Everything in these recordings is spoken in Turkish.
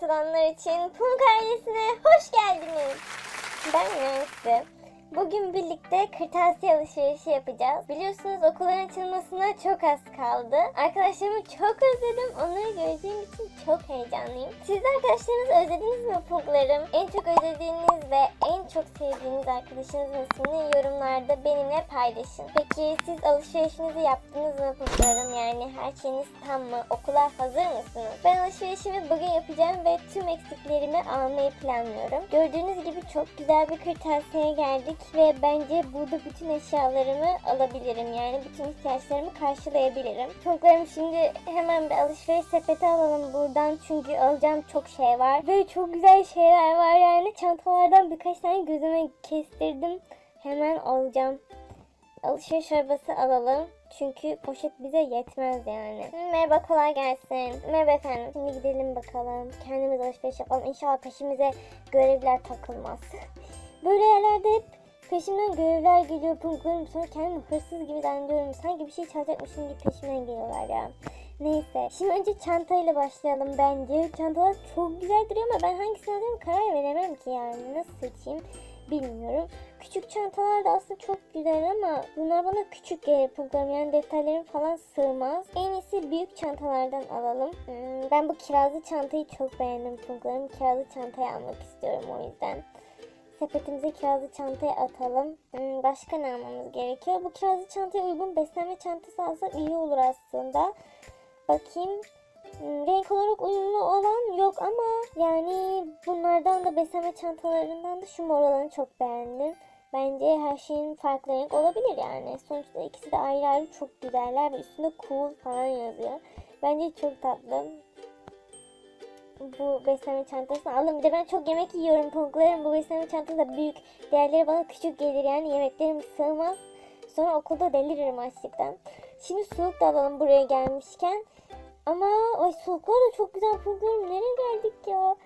katılanlar için Punk ailesine hoş geldiniz. Ben Nancy. Bugün birlikte kırtasiye alışverişi yapacağız. Biliyorsunuz okulların açılmasına çok az kaldı. Arkadaşlarımı çok özledim. Onları göreceğim için çok heyecanlıyım. Siz arkadaşlarınızı özlediniz mi punklarım? En çok özlediğiniz ve en çok sevdiğiniz arkadaşınızın ismini yorumlarda benimle paylaşın. Peki siz alışverişinizi yaptınız mı punklarım? Yani her şeyiniz tam mı? Okula hazır mısınız? Ben alışverişimi bugün yapacağım ve tüm eksiklerimi almayı planlıyorum. Gördüğünüz gibi çok güzel bir kırtasiyeye geldik ve bence burada bütün eşyalarımı alabilirim. Yani bütün ihtiyaçlarımı karşılayabilirim. Çocuklarım şimdi hemen bir alışveriş sepeti alalım buradan çünkü alacağım çok şey var. Ve çok güzel şeyler var yani. Çantalardan birkaç tane gözüme kestirdim. Hemen alacağım. Alışveriş arabası alalım. Çünkü poşet bize yetmez yani. Merhaba kolay gelsin. Merhaba efendim. Şimdi gidelim bakalım. Kendimiz alışveriş yapalım. İnşallah peşimize görevler takılmaz. Böyle yerlerde hep peşimden görevler geliyor. Punklarım sonra kendimi hırsız gibi zannediyorum. Sanki bir şey çalacakmışım gibi peşimden geliyorlar ya. Neyse. Şimdi önce çantayla başlayalım bence. Çantalar çok güzel duruyor ama ben hangisini alayım karar veremem ki yani. Nasıl seçeyim bilmiyorum. Küçük çantalar da aslında çok güzel ama bunlar bana küçük gelir punklarım. Yani defterlerim falan sığmaz. En iyisi büyük çantalardan alalım. Hmm, ben bu kirazlı çantayı çok beğendim punklarım. Kirazlı çantayı almak istiyorum o yüzden. Sepetimize kirazlı çantayı atalım. Hmm, başka ne almamız gerekiyor? Bu kirazlı çantaya uygun beslenme çantası alsak iyi olur aslında. Bakayım. Hmm, Renk olarak uyumlu olan yok ama yani bunlardan da beslenme çantalarından da şu mor olanı çok beğendim. Bence her şeyin farklı renk olabilir yani. Sonuçta ikisi de ayrı ayrı çok güzeller ve üstünde cool falan yazıyor. Bence çok tatlı. Bu beslenme çantasını aldım. Bir de ben çok yemek yiyorum punklarım. Bu beslenme çantası da büyük. Diğerleri bana küçük gelir yani yemeklerim sığmaz. Sonra okulda deliririm açlıktan. Şimdi suluk da alalım buraya gelmişken. Ama ay suluklar da çok güzel punklarım. Nereye geldik ya?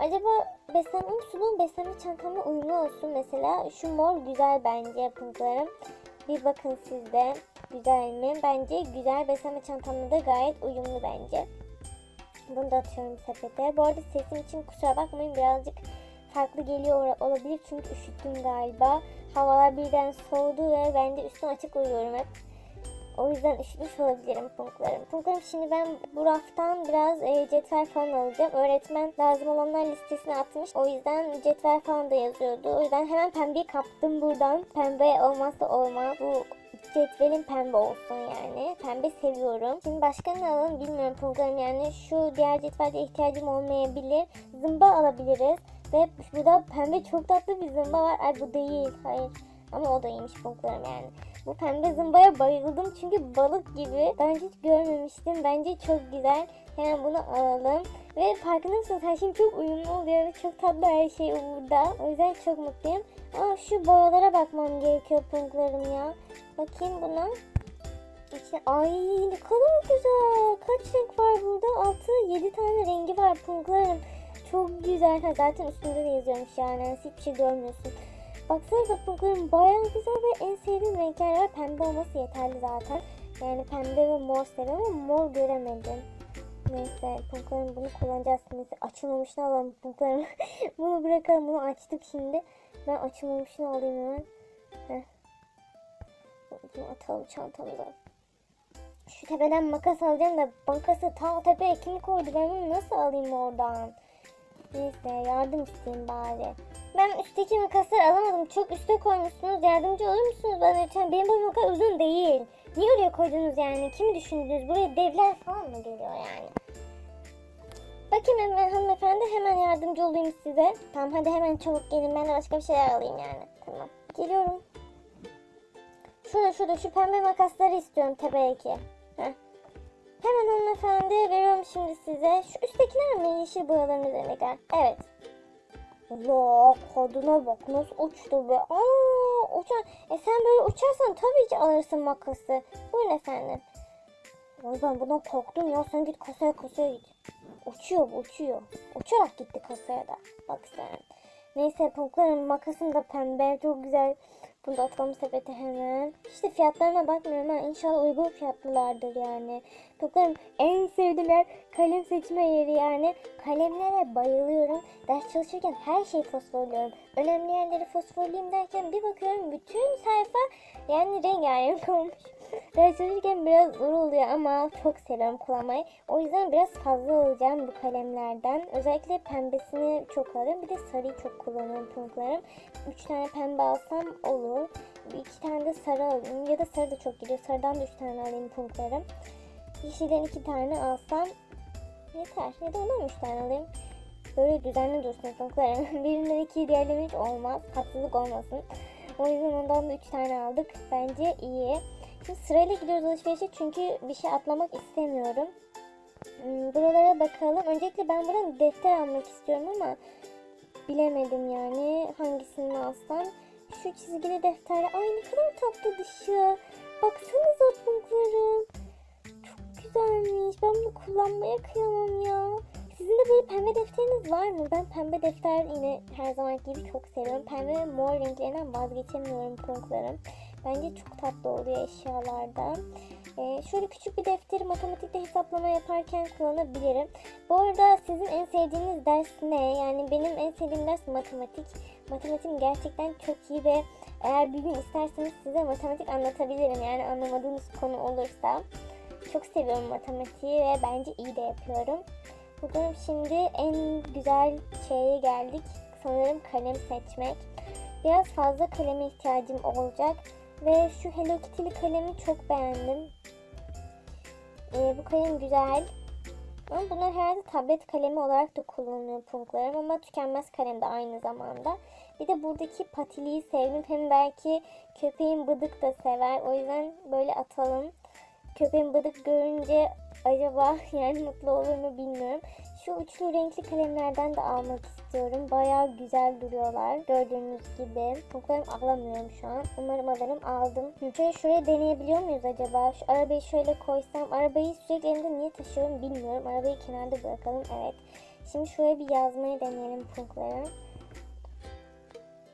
Acaba beslenme suluğun beslenme çantamla uyumlu olsun mesela. Şu mor güzel bence punklarım. Bir bakın siz de güzel mi? Bence güzel beslenme çantamla da gayet uyumlu bence. Bunu da atıyorum sepete. Bu arada sesim için kusura bakmayın birazcık farklı geliyor olabilir çünkü üşüttüm galiba. Havalar birden soğudu ve ben de üstüm açık uyuyorum hep. O yüzden üşütmüş olabilirim punklarım. Punklarım şimdi ben bu raftan biraz e, cetvel falan alacağım. Öğretmen lazım olanlar listesine atmış. O yüzden cetvel falan da yazıyordu. O yüzden hemen pembeyi kaptım buradan. Pembe olmazsa olmaz. Bu cetvelin pembe olsun yani. Pembe seviyorum. Şimdi başka ne alalım bilmiyorum punklarım yani. Şu diğer cetvelde ihtiyacım olmayabilir. Zımba alabiliriz. Ve burada pembe çok tatlı bir zımba var. Ay bu değil. Hayır. Ama o da iyiymiş punklarım yani. Bu pembe zımbaya bayıldım çünkü balık gibi. Önce hiç görmemiştim. Bence çok güzel. Hemen bunu alalım. Ve farkında mısınız? Her şey çok uyumlu oluyor çok tatlı her şey burada. O yüzden çok mutluyum. Ama şu boyalara bakmam gerekiyor punklarım ya. Bakayım buna. İşte, ay ne kadar güzel. Kaç renk var burada? 6 7 tane rengi var punklarım. Çok güzel. Ha, zaten üstünde de yazıyormuş yani. Hiçbir şey görmüyorsun. Baksanıza punklarım bayağı güzel ve en sevdiğim renkler var. Pembe olması yeterli zaten. Yani pembe ve mor seviyorum ama mor göremedim. Neyse punklarım bunu kullanacağız. Neyse açılmamışını alalım punklarım. bunu bırakalım. Bunu açtık şimdi. Ben açılmamışını alayım hemen. Heh. Bunu atalım çantamıza. Şu tepeden makas alacağım da makası ta tepeye kim koydu? Ben bunu nasıl alayım oradan? Neyse yardım isteyeyim bari. Ben üstteki makasları alamadım. Çok üste koymuşsunuz. Yardımcı olur musunuz bana lütfen? Benim boyum o kadar uzun değil. Niye oraya koydunuz yani? Kimi düşündünüz? Buraya devler falan mı geliyor yani? Bakayım hemen hanımefendi hemen yardımcı olayım size. Tamam hadi hemen çabuk gelin ben de başka bir şeyler alayım yani. Tamam. Geliyorum. Şurada şurada şu pembe makasları istiyorum tepedeki. Heh. Hemen hanımefendi veriyorum şimdi size. Şu üsttekiler mi yeşil boyaların üzerindekiler? Evet. Allah kadına bak nasıl uçtu be. Aa, uçan. E sen böyle uçarsan tabii ki alırsın makası. Buyurun efendim. Ay ben bundan korktum ya. Sen git kasaya kasaya git. Uçuyor bu uçuyor. Uçarak gitti kasaya da. Bak sen. Neyse punkların makasım da pembe. Çok güzel. Bunu da atalım sepete hemen. İşte fiyatlarına bakmıyorum ha. İnşallah uygun fiyatlılardır yani. Çocuklarım en sevdiğim yer kalem seçme yeri yani. Kalemlere bayılıyorum. Ders çalışırken her şeyi fosforluyorum. Önemli yerleri fosforlayayım derken bir bakıyorum bütün sayfa yani rengarenk olmuş. Ders çalışırken biraz zor oluyor ama çok seviyorum kullanmayı. O yüzden biraz fazla alacağım bu kalemlerden. Özellikle pembesini çok alıyorum. Bir de sarıyı çok kullanıyorum punklarım. 3 tane pembe alsam olur. Bir iki tane de sarı alayım. Ya da sarı da çok gidiyor. Sarıdan da 3 tane alayım punklarım. Yeşilden 2 tane alsam yeter. Ya da ondan 3 tane alayım. Böyle düzenli dursun punklarım. Birinden iki diğerlerine hiç olmaz. Haksızlık olmasın. O yüzden ondan da 3 tane aldık. Bence iyi. Şimdi sırayla gidiyoruz alışverişe çünkü bir şey atlamak istemiyorum. Hmm, Buralara bakalım. Öncelikle ben buradan defter almak istiyorum ama bilemedim yani hangisini alsam. Şu çizgili defter. Ay ne kadar tatlı dışı. Baksanıza punklarım. Çok güzelmiş. Ben bunu kullanmaya kıyamam ya. Sizin de böyle pembe defteriniz var mı? Ben pembe defter yine her zaman gibi çok seviyorum. Pembe ve mor renklerinden vazgeçemiyorum punklarım. Bence çok tatlı oluyor eşyalarda. Ee, şöyle küçük bir defteri matematikte hesaplama yaparken kullanabilirim. Bu arada sizin en sevdiğiniz ders ne? Yani benim en sevdiğim ders matematik. Matematiğim gerçekten çok iyi ve eğer bir gün isterseniz size matematik anlatabilirim. Yani anlamadığınız konu olursa. Çok seviyorum matematiği ve bence iyi de yapıyorum. Bugün şimdi en güzel şeye geldik. Sanırım kalem seçmek. Biraz fazla kaleme ihtiyacım olacak. Ve şu Hello Kitty'li kalemi çok beğendim. Ee, bu kalem güzel. Ama bunlar herhalde tablet kalemi olarak da kullanılıyor punklarım ama tükenmez kalem de aynı zamanda. Bir de buradaki patiliği sevdim. Hem belki köpeğin bıdık da sever. O yüzden böyle atalım. Köpeğin bıdık görünce acaba yani mutlu olur mu bilmiyorum. Şu uçlu renkli kalemlerden de almak istiyorum. Bayağı güzel duruyorlar. Gördüğünüz gibi. Punklarım alamıyorum şu an. Umarım alırım. Aldım. Şöyle şuraya deneyebiliyor muyuz acaba? Şu arabayı şöyle koysam. Arabayı sürekli elimde niye taşıyorum bilmiyorum. Arabayı kenarda bırakalım. Evet. Şimdi şuraya bir yazmayı deneyelim punkları.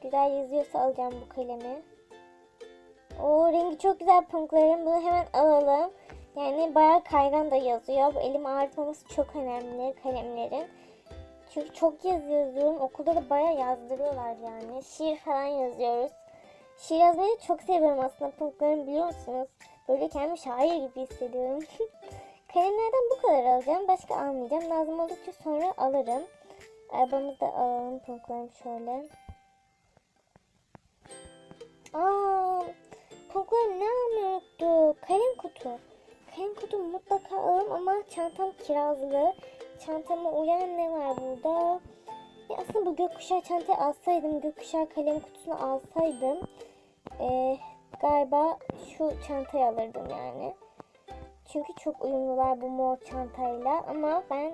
Güzel yazıyorsa alacağım bu kalemi. O rengi çok güzel punklarım. Bunu hemen alalım. Yani bayağı kaygan da yazıyor. Bu elim ağrıtmaması çok önemli kalemlerin. Çünkü çok yazı yazıyorum. Okulda da bayağı yazdırıyorlar yani. Şiir falan yazıyoruz. Şiir yazmayı çok seviyorum aslında punklarım biliyor musunuz? Böyle kendimi şair gibi hissediyorum. Kalemlerden bu kadar alacağım. Başka almayacağım. Lazım oldukça sonra alırım. Arabamızı da alalım punklarım şöyle. Aa, punklarım ne almıyorduk? Kalem kutu. Kalem kutu mutlaka alalım ama çantam kirazlı. Çantama uyan ne var burada? Ya aslında bu gökkuşağı çantayı alsaydım, gökkuşağı kalem kutusunu alsaydım ee, galiba şu çantayı alırdım yani. Çünkü çok uyumlular bu mor çantayla ama ben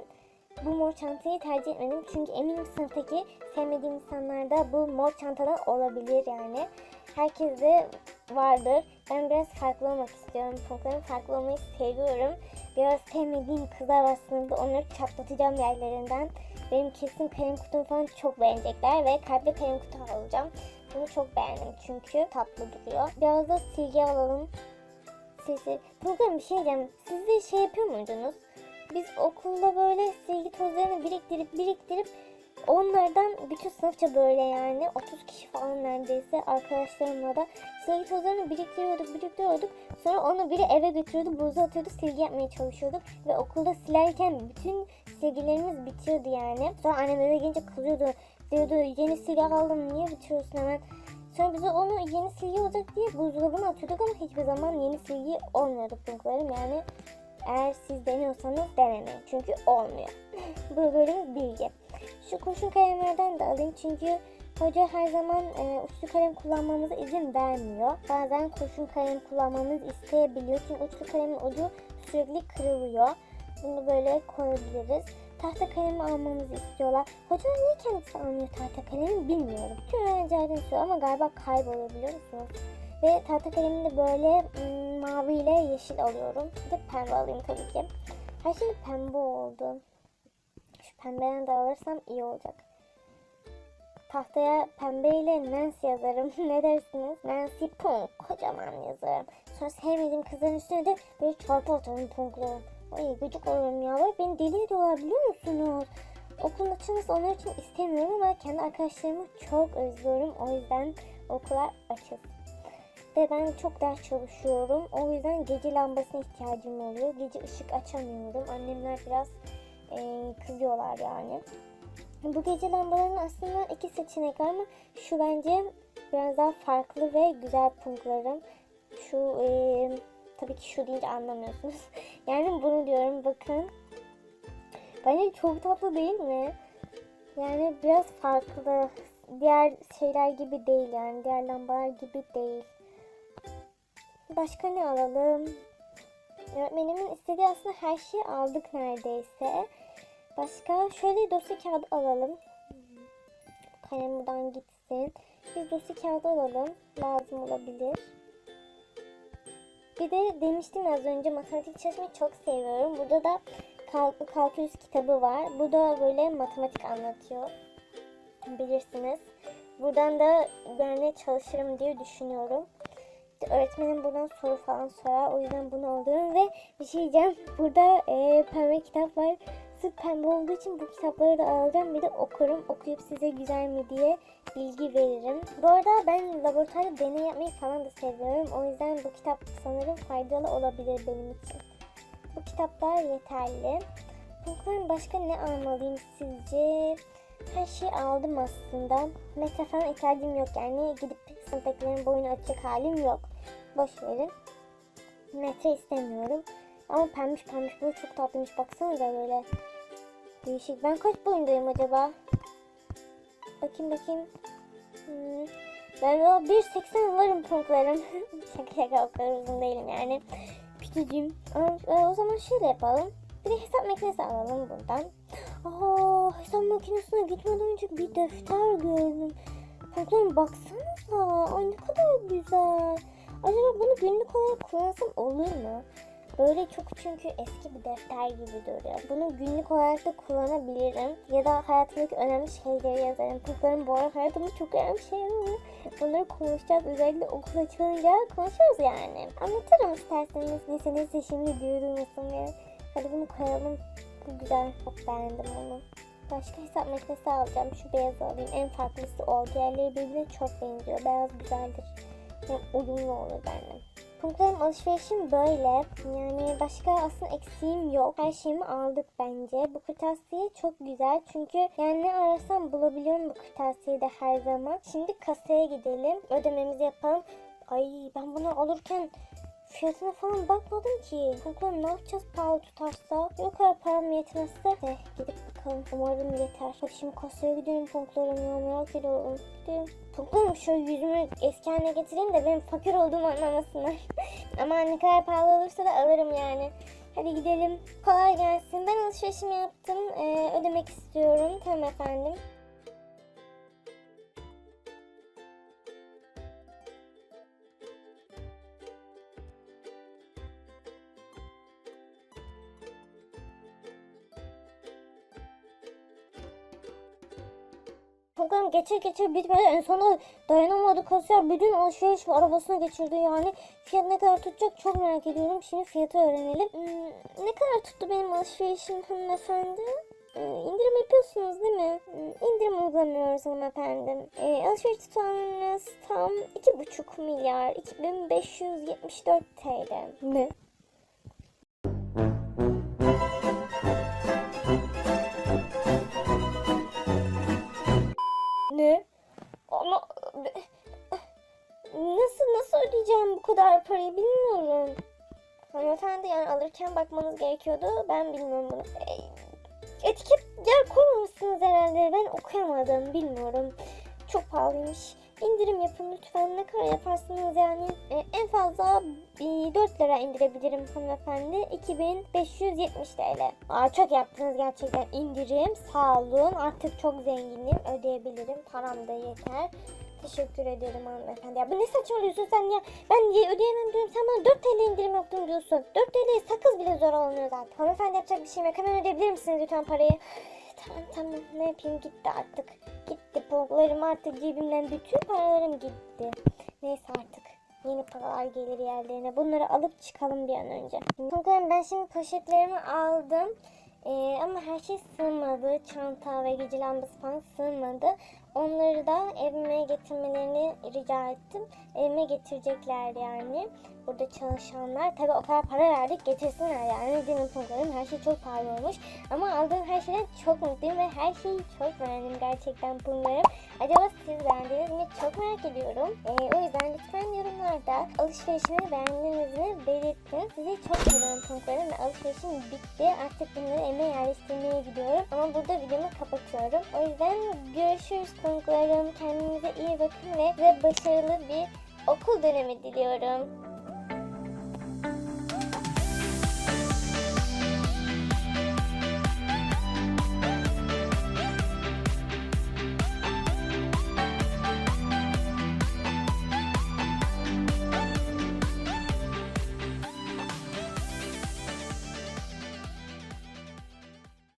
bu mor çantayı tercih etmedim. Çünkü eminim sınıftaki sevmediğim insanlar da bu mor çantadan olabilir yani. Herkeste vardır. Ben biraz farklı olmak istiyorum. Punkların farklı olmayı seviyorum. Biraz sevmediğim kızlar sınıfta. Onları çatlatacağım yerlerinden. Benim kesin kalem kutumu falan çok beğenecekler ve kalpli kalem kutu alacağım. Bunu çok beğendim çünkü tatlı duruyor. Biraz da silgi alalım. Silgi. Punkların bir şey diyeceğim. Siz de şey yapıyor muydunuz? Biz okulda böyle silgi tozlarını biriktirip biriktirip onlardan bütün sınıfça böyle yani 30 kişi falan neredeyse arkadaşlarımla da silgi tozlarını biriktiriyorduk biriktiriyorduk. Sonra onu biri eve götürüyordu buza atıyordu silgi yapmaya çalışıyorduk. Ve okulda silerken bütün silgilerimiz bitiyordu yani. Sonra annem eve gelince kızıyordu. Diyordu yeni silgi aldım niye bitiriyorsun hemen. Sonra biz onu yeni silgi olacak diye buzdolabına atıyorduk ama hiçbir zaman yeni silgi olmuyordu punklarım yani. Eğer siz deniyorsanız denemeyin. Çünkü olmuyor. Bu bir bilgi. Şu kurşun kalemlerden de alayım çünkü hoca her zaman e, uçlu kalem kullanmamıza izin vermiyor. Bazen kurşun kalem kullanmamızı isteyebiliyor. Çünkü uçlu kalemin ucu sürekli kırılıyor. Bunu böyle koyabiliriz. Tahta kalemi almamızı istiyorlar. Hocalar niye kendisi almıyor tahta kalemi bilmiyorum. Tüm öğrencilerden istiyor ama galiba kayboluyor biliyor musunuz? Ve tahta kalemini de böyle mavi ile yeşil alıyorum. Bir de pembe alayım tabii ki. Her şey pembe oldu. Pembeden de alırsam iyi olacak. tahtaya pembeyle Nancy yazarım. ne dersiniz? Nancy Punk kocaman yazarım. Sonra sevmediğim kızların üstüne de böyle çarpı atarım punklarım. Ay gıcık olurum ya. Beni deli ediyorlar biliyor musunuz? Okulun açılması onlar için istemiyorum ama kendi arkadaşlarımı çok özlüyorum. O yüzden okullar açılsın. Ve ben çok ders çalışıyorum. O yüzden gece lambasına ihtiyacım oluyor. Gece ışık açamıyorum. Annemler biraz eee, kızıyorlar yani. Bu gece lambalarının aslında iki seçenek var ama şu bence biraz daha farklı ve güzel punklarım. Şu eee, tabii ki şu deyince anlamıyorsunuz. yani bunu diyorum bakın. Bence çok tatlı değil mi? Yani biraz farklı. Diğer şeyler gibi değil yani. Diğer lambalar gibi değil. Başka ne alalım? Öğretmenimin istediği aslında her şeyi aldık neredeyse. Başka şöyle dosya kağıdı alalım. Kalem buradan gitsin. Biz dosya kağıdı alalım. Lazım olabilir. Bir de demiştim az önce matematik çalışmayı çok seviyorum. Burada da kalk kalkülüs kitabı var. Bu da böyle matematik anlatıyor. Bilirsiniz. Buradan da yani çalışırım diye düşünüyorum. Öğretmenim buradan soru falan sorar. O yüzden bunu alıyorum ve bir şey diyeceğim. Burada e, pembe kitap var. Sırf pembe olduğu için bu kitapları da alacağım. Bir de okurum. Okuyup size güzel mi diye bilgi veririm. Bu arada ben laboratuvarda deney yapmayı falan da seviyorum. O yüzden bu kitap sanırım faydalı olabilir benim için. Bu kitaplar yeterli. Bunların başka ne almalıyım sizce? Her şeyi aldım aslında. Metre falan ihtiyacım yok yani gidip sınıftakilerin boyunu açacak halim yok. Boş verin. Metre istemiyorum. Ama pembiş pembiş bu çok tatlıymış. Baksanıza böyle. Değişik. Ben kaç boyundayım acaba? Bakayım bakayım. Hmm. Ben o 1.80 varım punklarım. şaka şaka o kadar uzun değilim yani. Küçücüğüm. E, O zaman şöyle yapalım. Bir de hesap makinesi alalım buradan. Aa, hesap makinesine gitmeden önce bir defter gördüm. Punklarım baksanıza. Ay ne kadar güzel. Acaba bunu günlük olarak kullansam olur mu? Böyle çok çünkü eski bir defter gibi duruyor. Bunu günlük olarak da kullanabilirim. Ya da hayatımdaki önemli şeyleri yazarım. Punklarım bu arada hayatımda çok önemli şeyler var. Bunları konuşacağız. Özellikle okul açılınca konuşuruz yani. Anlatırım isterseniz. Neyse şimdi duyurulmasın diye. Hadi bunu koyalım. Bu güzel. Çok beğendim onu. Başka hesap makinesi alacağım. Şu beyazı alayım. En farklısı o. Diğerleri birbirine çok benziyor. Beyaz güzeldir. Hem uyumlu olur benimle. Punklarım alışverişim böyle. Yani başka aslında eksiğim yok. Her şeyimi aldık bence. Bu kırtasiye çok güzel. Çünkü yani ne arasam bulabiliyorum bu kırtasiyede her zaman. Şimdi kasaya gidelim. Ödememizi yapalım. Ay ben bunu alırken fiyatına falan bakmadım ki. Punklarım ne yapacağız pahalı tutarsa? Yok kadar param yetmezse. De gidip bakalım. Umarım yeter. Hadi şimdi kasaya gidelim punklarım ya merak ediyorum. Gidelim. Punklarım şöyle yüzümü eski getireyim de benim fakir olduğumu anlamasınlar. Ama ne kadar pahalı olursa da alırım yani. Hadi gidelim. Kolay gelsin. Ben alışverişimi yaptım. Ee, ödemek istiyorum. Tamam efendim. Bakalım geçe geçe bitmedi. En sonunda dayanamadı kasiyer. Bütün alışveriş arabasına geçirdi yani. Fiyat ne kadar tutacak çok merak ediyorum. Şimdi fiyatı öğrenelim. Hmm, ne kadar tuttu benim alışverişim hanımefendi? Ee, indirim yapıyorsunuz değil mi? Hmm, indirim uygulamıyoruz hanımefendi. Ee, alışveriş tutarınız tam 2,5 milyar 2574 TL. Ne? Alırken bakmanız gerekiyordu. Ben bilmiyorum bunu. E, Etiket yer koymamışsınız herhalde. Ben okuyamadım. Bilmiyorum. Çok pahalıymış. İndirim yapın lütfen. Ne kadar yaparsınız yani? E, en fazla bir 4 lira indirebilirim hanımefendi. 2570 TL. Aa, çok yaptınız gerçekten indirim. Sağ olun. Artık çok zenginim. Ödeyebilirim. Param da yeter. Teşekkür ederim hanımefendi. Ya bu ne saçmalıyorsun sen ya? Ben diye ödeyemem diyorum. Sen bana 4 TL indirim yaptın diyorsun. 4 TL'ye sakız bile zor alınıyor zaten. Hanımefendi yapacak bir şeyim yok. Hemen ödeyebilir misiniz lütfen parayı? Tamam tamam ne yapayım gitti artık. Gitti punklarım artık cebimden bütün paralarım gitti. Neyse artık. Yeni paralar gelir yerlerine. Bunları alıp çıkalım bir an önce. Punklarım ben şimdi poşetlerimi aldım. Ee, ama her şey sığmadı. Çanta ve gece lambası falan sığmadı. Onları da evime getirmelerini rica ettim. Evime getirecekler yani. Burada çalışanlar. Tabii o kadar para verdik getirsinler yani. Benim punklarım her şey çok pahalı olmuş. Ama aldığım her şeyden çok mutluyum ve her şeyi çok beğendim gerçekten punklarım. Acaba siz beğendiniz mi? Çok merak ediyorum. Ee, o yüzden lütfen yorumlarda alışverişimi beğendiniz belirtin. Sizi çok seviyorum punklarım ve alışverişim bitti. Artık bunları eve yerleştirmeye gidiyorum. Ama burada videomu kapatıyorum. O yüzden görüşürüz punklarım. Kendinize iyi bakın ve size başarılı bir okul dönemi diliyorum.